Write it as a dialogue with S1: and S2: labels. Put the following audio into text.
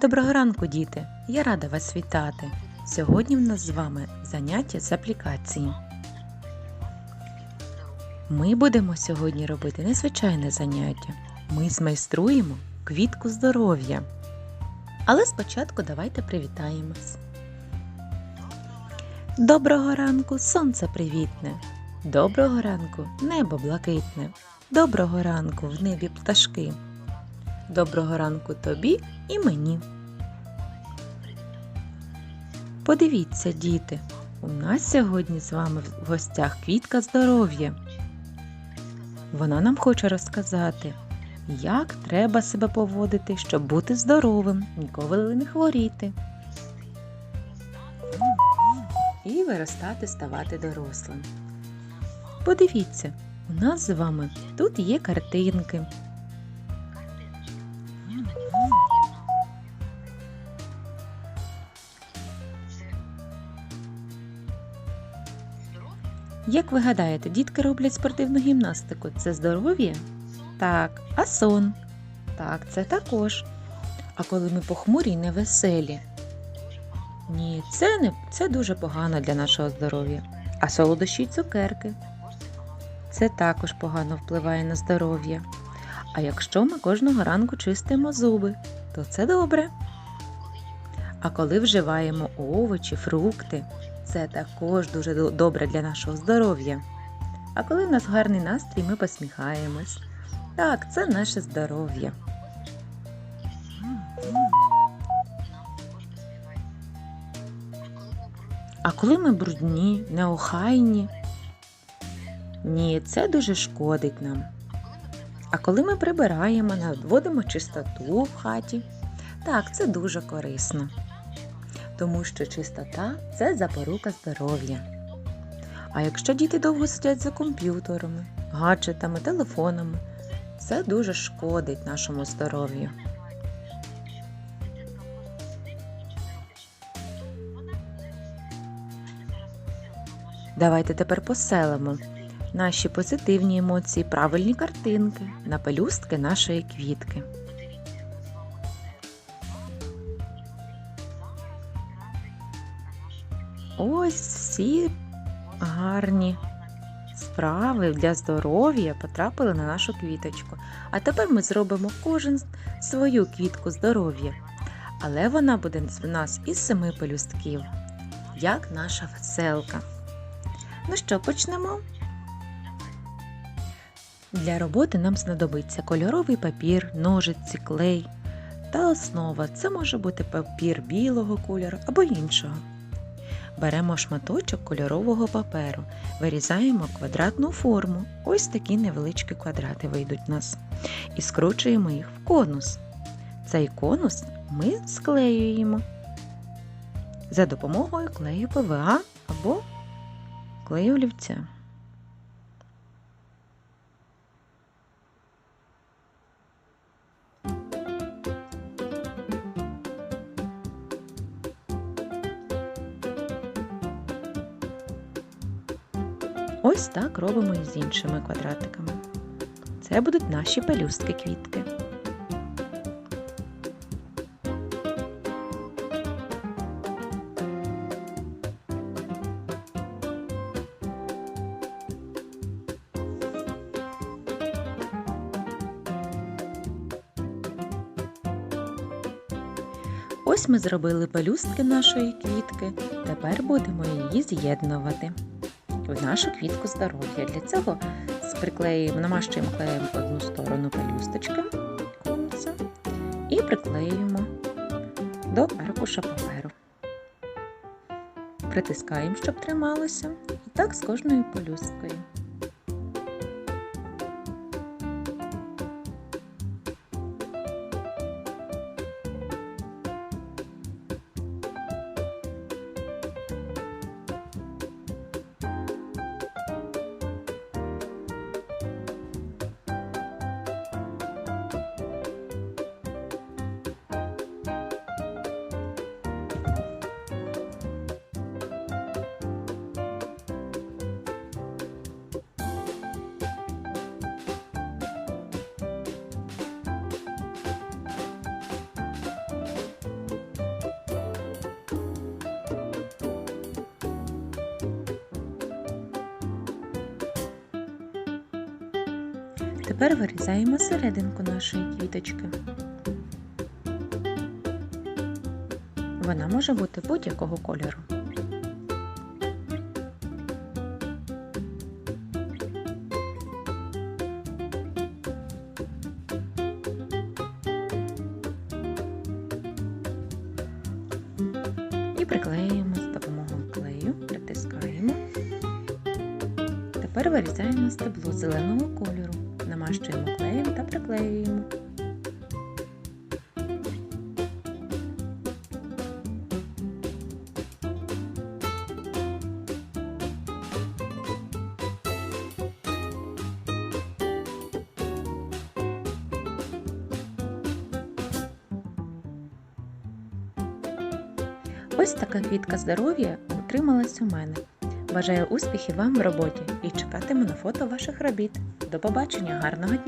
S1: Доброго ранку, діти! Я рада вас вітати. Сьогодні в нас з вами заняття з аплікації. Ми будемо сьогодні робити незвичайне заняття. Ми змайструємо квітку здоров'я. Але спочатку давайте привітаємось. Доброго ранку, сонце привітне. Доброго ранку, небо блакитне. Доброго ранку в небі пташки. Доброго ранку тобі і мені. Подивіться, діти, у нас сьогодні з вами в гостях квітка здоров'я. Вона нам хоче розказати, як треба себе поводити, щоб бути здоровим, ніколи не хворіти. І виростати, ставати дорослим. Подивіться, у нас з вами тут є картинки. Як ви гадаєте, дітки роблять спортивну гімнастику? Це здоров'я? Так. А сон? Так, це також. А коли ми похмурі й невеселі? Ні, це не це дуже погано для нашого здоров'я. А солодощі й цукерки? Це також погано впливає на здоров'я. А якщо ми кожного ранку чистимо зуби, то це добре. А коли вживаємо овочі, фрукти, це також дуже добре для нашого здоров'я. А коли в нас гарний настрій, ми посміхаємось. Так, це наше здоров'я. А коли ми брудні, неохайні, ні, це дуже шкодить нам. А коли ми прибираємо, наводимо чистоту в хаті, так, це дуже корисно тому що чистота це запорука здоров'я. А якщо діти довго сидять за комп'ютерами, гаджетами, телефонами, це дуже шкодить нашому здоров'ю. Давайте тепер поселимо наші позитивні емоції, правильні картинки на пелюстки нашої квітки. Ось всі гарні справи для здоров'я потрапили на нашу квіточку. А тепер ми зробимо кожен свою квітку здоров'я. Але вона буде в нас із семи пелюстків, як наша веселка. Ну що, почнемо? Для роботи нам знадобиться кольоровий папір, ножиці, клей та основа. Це може бути папір білого кольору або іншого. Беремо шматочок кольорового паперу, вирізаємо квадратну форму. Ось такі невеличкі квадрати вийдуть у нас. І скручуємо їх в конус. Цей конус ми склеюємо за допомогою клею ПВА або клею олівця. Ось так робимо і з іншими квадратиками. Це будуть наші пелюстки квітки. Ось ми зробили пелюстки нашої квітки. Тепер будемо її з'єднувати в нашу квітку здоров'я. Для цього приклеїмо, намащуємо клеєм одну сторону пелюсточки конуса і приклеюємо до аркуша паперу. Притискаємо, щоб трималося, і так з кожною пелюсткою. Тепер вирізаємо серединку нашої квіточки. Вона може бути будь-якого кольору. І приклеюємо з допомогою клею, притискаємо. Тепер вирізаємо стебло зеленого кольору, намащуємо клеєм та приклеюємо. Ось така квітка здоров'я утрималась у мене. Бажаю успіхів вам в роботі і чекатиму на фото ваших робіт. До побачення, гарного дня!